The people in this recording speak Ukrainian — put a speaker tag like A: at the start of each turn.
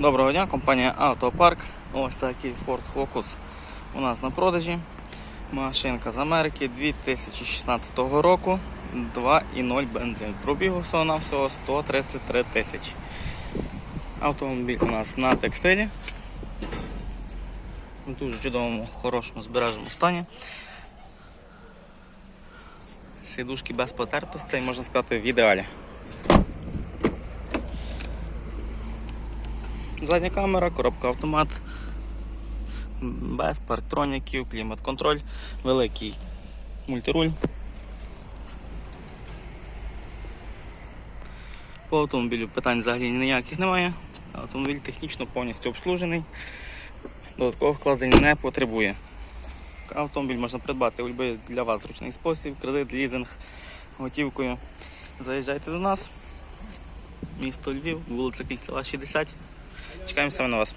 A: Доброго дня, компанія Автопарк. Ось такий Ford Focus у нас на продажі. Машинка з Америки 2016 року. 2,0 бензин. Пробігу всього на всього 133 тисячі. Автомобіль у нас на текстилі. В дуже чудовому, хорошому збереженому стані. Сідушки без потертостей, можна сказати, в ідеалі. Задня камера, коробка автомат, без парктроніків, клімат-контроль, великий мультируль. По автомобілю питань взагалі ніяких немає. Автомобіль технічно повністю обслужений, додаткових вкладень не потребує. Автомобіль можна придбати у будь-який для вас зручний спосіб, кредит, лізинг, готівкою. Заїжджайте до нас, місто Львів, вулиця Кільцева, 60. Чекаємо саме на вас.